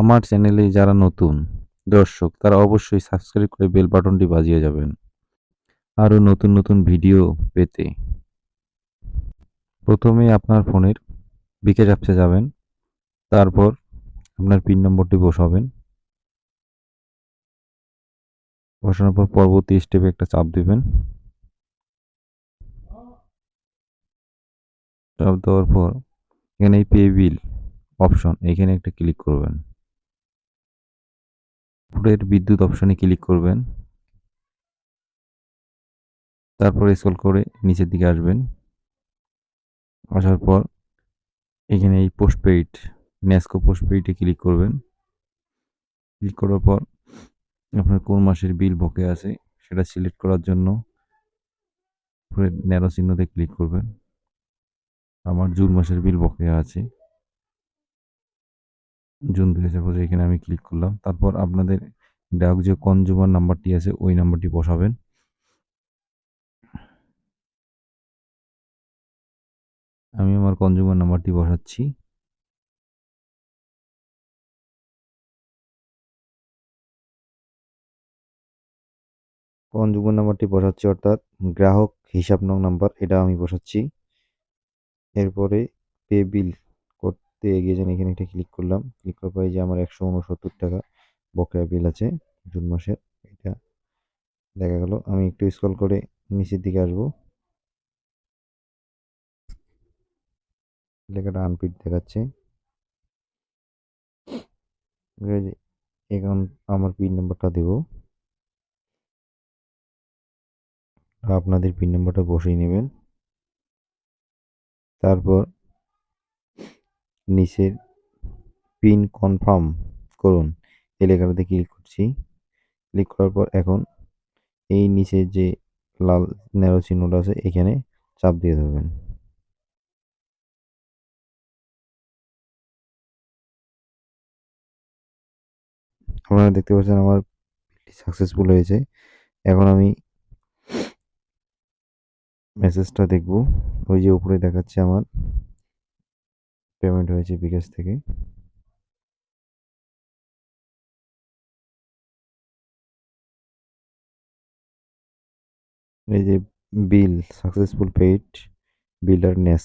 আমার চ্যানেলে যারা নতুন, দর্শক, তারা অবশ্যই সাবস্ক্রাইব করে বেল বাটনটি বাজিয়ে যাবেন। আরও নতুন নতুন ভিডিও পেতে প্রথমে আপনার ফোনের বিকাশ অ্যাপসে যাবেন, তারপর আপনার পিন নম্বরটি বসাবেন। বসানোর পর পরবর্তী স্টেপে একটা চাপ দিবেন। চাপ দেওয়ার পর এখানে এই পে বিল অপশন এখানে একটা ক্লিক করবেন। উপরের বিদ্যুৎ অপশনে ক্লিক করবেন। তারপর স্ক্রল করে নিচের দিকে আসবেন। আসার পর এখানে এই পোস্টপেইড ন্যাসকো পোস্টপেইডে ক্লিক করবেন। ক্লিক করার পর আপনার কোন মাসের বিল বকে আছে সেটা সিলেক্ট করার জন্য ন্যারো চিহ্নতে ক্লিক করবেন। আমার জুন মাসের বিল বকেয়া আছে। জুন দুই হাজার পঁচিশ এখানে আমি ক্লিক করলাম। তারপর আপনাদের গ্রাহক যে কনজুমার নাম্বারটি আছে, ওই নাম্বারটি বসাবেন। আমি আমার কনজুমার নাম্বারটি বসাচ্ছি। কনজুমার নাম্বারটি বসাচ্ছি, অর্থাৎ গ্রাহক হিসাব নং নাম্বার এটা আমি বসাচ্ছি। এরপরে পে বিল করতে এগিয়ে যান এখানে একটা ক্লিক করলাম। ক্লিক করার পরে যে আমার একশো উনসত্তর টাকা বকেয়া বিল আছে জুন মাসের এটা দেখা গেল। আমি একটু স্ক্রল করে নিচের দিকে আসব। লেখাটা আনপিট দেখাচ্ছে। এখন আমার পিন নাম্বারটা দেব। আপনাদের পিন নাম্বারটা বসিয়ে নেবেন। তারপর নিচের পিন কনফার্ম করুন। এই লেখাটাতে ক্লিক করছি। ক্লিক করার পর এখন এই নিচে যে লাল ন্যারো চিহ্নটা আছে, এখানে চাপ দিয়ে ধরবেন। আপনারা দেখতে পাচ্ছেন আমার সাকসেসফুল হয়েছে। এখন আমি মেসেজটা দেখব। ওই যে উপরে দেখাচ্ছে আমার পেমেন্ট হয়েছে বিকাশ থেকে। এই যে বিল সাকসেসফুল পেইড বিল্ডার নেস